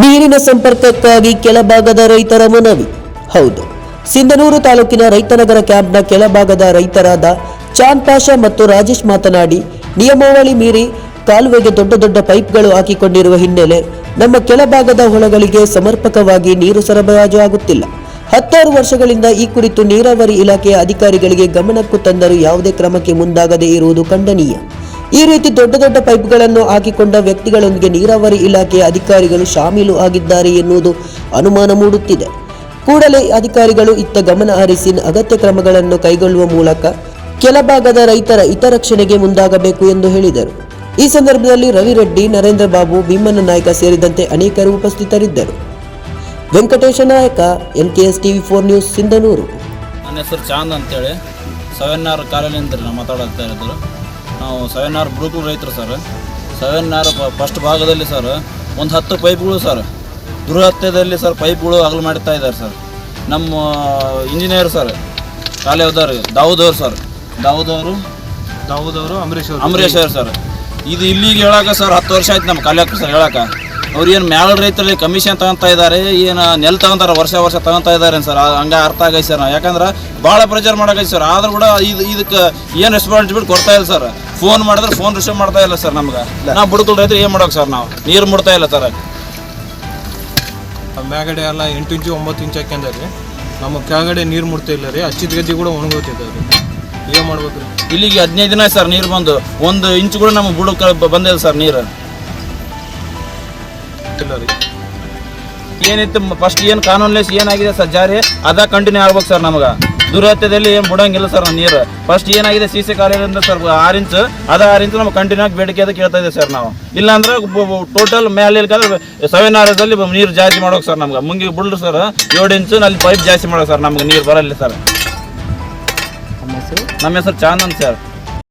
ನೀರಿನ ಸಂಪರ್ಕಕ್ಕಾಗಿ ಕೆಳಭಾಗದ ರೈತರ ಮನವಿ. ಹೌದು. ಸಿಂಧನೂರು ತಾಲೂಕಿನ ರೈತನಗರ ಕ್ಯಾಂಪ್ನ ಕೆಳಭಾಗದ ರೈತರಾದ ಚಾಂದ್ ಪಾಷಾ ಮತ್ತು ರಾಜೇಶ್ ಮಾತನಾಡಿ, ನಿಯಮಾವಳಿ ಮೀರಿ ಕಾಲುವೆಗೆ ದೊಡ್ಡ ದೊಡ್ಡ ಪೈಪ್ಗಳು ಹಾಕಿಕೊಂಡಿರುವ ಹಿನ್ನೆಲೆ ನಮ್ಮ ಕೆಳಭಾಗದ ಹೊಲಗಳಿಗೆ ಸಮರ್ಪಕವಾಗಿ ನೀರು ಸರಬರಾಜು ಆಗುತ್ತಿಲ್ಲ. ಹತ್ತಾರು ವರ್ಷಗಳಿಂದ ಈ ಕುರಿತು ನೀರಾವರಿ ಇಲಾಖೆಯ ಅಧಿಕಾರಿಗಳಿಗೆ ಗಮನಕ್ಕೂ ತಂದರೂ ಯಾವುದೇ ಕ್ರಮಕ್ಕೆ ಮುಂದಾಗದೇ ಇರುವುದು ಖಂಡನೀಯ. ಈ ರೀತಿ ದೊಡ್ಡ ದೊಡ್ಡ ಪೈಪ್ಗಳನ್ನು ಹಾಕಿಕೊಂಡ ವ್ಯಕ್ತಿಗಳೊಂದಿಗೆ ನೀರಾವರಿ ಇಲಾಖೆಯ ಅಧಿಕಾರಿಗಳು ಶಾಮೀಲು ಆಗಿದ್ದಾರೆ ಎನ್ನುವುದು ಅನುಮಾನ ಮೂಡುತ್ತಿದೆ. ಕೂಡಲೇ ಅಧಿಕಾರಿಗಳು ಇತ್ತ ಗಮನ ಹರಿಸಿ ಅಗತ್ಯ ಕ್ರಮಗಳನ್ನು ಕೈಗೊಳ್ಳುವ ಮೂಲಕ ಕೆಲ ಭಾಗದ ರೈತರ ಹಿತರಕ್ಷಣೆಗೆ ಮುಂದಾಗಬೇಕು ಎಂದು ಹೇಳಿದರು. ಈ ಸಂದರ್ಭದಲ್ಲಿ ರವಿರೆಡ್ಡಿ ನರೇಂದ್ರ ಬಾಬು ಭೀಮನ ನಾಯಕ ಸೇರಿದಂತೆ ಅನೇಕರು ಉಪಸ್ಥಿತರಿದ್ದರು. Venkatesha Nayak, NKS TV four news, Sindhanur. ನನ್ನ ಹೆಸರು ಚಾಂದ್ ಅಂತೇಳಿ. ಸವೆನ್ ಆರ್ ಕಾಲೋನಿಯಿಂದ ನಾವು ಮಾತಾಡ್ತಾ ಇರೋದು. ನಾವು ಸೆವೆನ್ ಆರ್ ಬ್ರೂಕುಲ್ ರೈತರು ಸರ್ ಸೆವೆನ್ ಆರ್ ಫಸ್ಟ್ ಭಾಗದಲ್ಲಿ ಸರ್ ಒಂದು ಹತ್ತು ಪೈಪ್ಗಳು ಸರ್ ದುರಹತ್ಯದಲ್ಲಿ ಸರ್ ಪೈಪ್ಗಳು ಅಗಲು ಮಾಡ್ತಾ ಇದ್ದಾರೆ ಸರ್ ನಮ್ಮ ಇಂಜಿನಿಯರ್ ಸರ್ ಕಾಲೇವ್ದವ್ರು ದಾವೂದ್ ಅವರು ಸರ್ ದಾವೂದ್ ಅವರು ದಾವೂದ್ ಅವರು. ಅಂಬರೀಶ್ ಅವರು ಅಂಬರೀಶ್ ಅವರು ಸರ್ ಇದು ಇಲ್ಲಿಗೆ ಹೇಳಕ್ಕೆ ಸರ್ ಹತ್ತು ವರ್ಷ ಆಯ್ತು ನಮ್ಮ ಕಾಲೇಜ್ ಸರ್ ಹೇಳಕ ಅವ್ರು ಏನು ಮ್ಯಾಲ ರೈತರಲ್ಲಿ ಕಮಿಷನ್ ತಗೊಂತಾ ಇದ್ದಾರೆ ಏನು ನೆಲ್ ತಗೊಂತಾರೆ ವರ್ಷ ವರ್ಷ ತಗೊಂತಾ ಇದ್ದಾರೆ ಸರ್. ಹಂಗೆ ಅರ್ಥ ಆಗೈತೆ ಸರ್ ಯಾಕಂದ್ರೆ ಭಾಳ ಪ್ರೆಜರ್ ಮಾಡಕೈತಿ ಸರ್. ಆದ್ರೂ ಕೂಡ ಇದು ಇದಕ್ಕೆ ಏನು ರೆಸ್ಪಾನ್ಸಿಬಿಲಿಟಿ ಕೊಡ್ತಾ ಇಲ್ಲ ಸರ್. ಫೋನ್ ಮಾಡಿದ್ರೆ ಫೋನ್ ರಿಸೀವ್ ಮಾಡ್ತಾ ಇಲ್ಲ ಸರ್ ನಮ್ಗೆ. ನಾವು ಬುಡಕಲ್ ರೈತರು ಏನು ಮಾಡೋಕೆ ಸರ್ ನಾವು? ನೀರು ಮುಡ್ತಾ ಇಲ್ಲ ಸರ್ ಮ್ಯಾಗಡೆ ಎಲ್ಲ ಎಂಟು ಇಂಚು ಒಂಬತ್ತು ಇಂಚು ಹಾಕ್ಯಂದ್ರಿ ನಮ್ಮ ಕೆಳಗಡೆ ನೀರು ಮುಡ್ತಾ ಇಲ್ಲ ರೀ. ಹಚ್ಚಿದ ಗದ್ದೆ ಕೂಡ ಒಣಗೋತಿದ್ದಾರೆ ಏನು ಮಾಡ್ಬೇಕು ರೀ ಇಲ್ಲಿಗೆ ಹದಿನೈದು ದಿನ ಸರ್ ನೀರು ಬಂದು. ಒಂದು ಇಂಚು ಕೂಡ ನಮ್ಮ ಬುಡಕ್ಕೆ ಬಂದಿಲ್ಲ ಸರ್ ನೀರು. ಇಲ್ಲ ರೀ. ಏನಿತ್ತು ಫಸ್ಟ್ ಏನು ಕಾನೂನ್ಲೆಸ್ ಏನಾಗಿದೆ ಸರ್ ಜಾರಿ? ಅದ ಕಂಟಿನ್ಯೂ ಆಗ್ಬೇಕು ಸರ್ ನಮಗೆ. ದುರತ್ಯದಲ್ಲಿ ಏನು ಬಿಡೋಂಗಿಲ್ಲ ಸರ್ ನೀರು. ಫಸ್ಟ್ ಏನಾಗಿದೆ ಸಿ ಸಿ ಕಾಲೇಜಿಂದ ಸರ್ ಆರು ಇಂಚ್ ಅದ ಆರು ಇಂಚ್ ನಮ್ಗೆ ಕಂಟಿನ್ಯೂ ಆಗಿ ಬೇಡಿಕೆ ಅದು ಕೇಳ್ತಾ ಇದೆ ಸರ್ ನಾವು. ಇಲ್ಲಾಂದ್ರೆ ಟೋಟಲ್ ಮೇಲೆ ಇಲ್ಕಂದ್ರೆ ಸೆವೆನ್ ಅಲ್ಲಿ ನೀರು ಜಾಸ್ತಿ ಮಾಡೋಕೆ ಸರ್ ನಮ್ಗೆ. ಮುಂಗಿ ಬಿಡ್ರಿ ಸರ್ ಏಳು ಇಂಚು ಅಲ್ಲಿ ಪೈಪ್ ಜಾಸ್ತಿ ಮಾಡೋಕೆ ಸರ್ ನಮ್ಗೆ ನೀರು ಬರಲ್ಲ ಸರ್. ನಮ್ಮ ಹೆಸರು ಚಾಂದನ್ ಸರ್.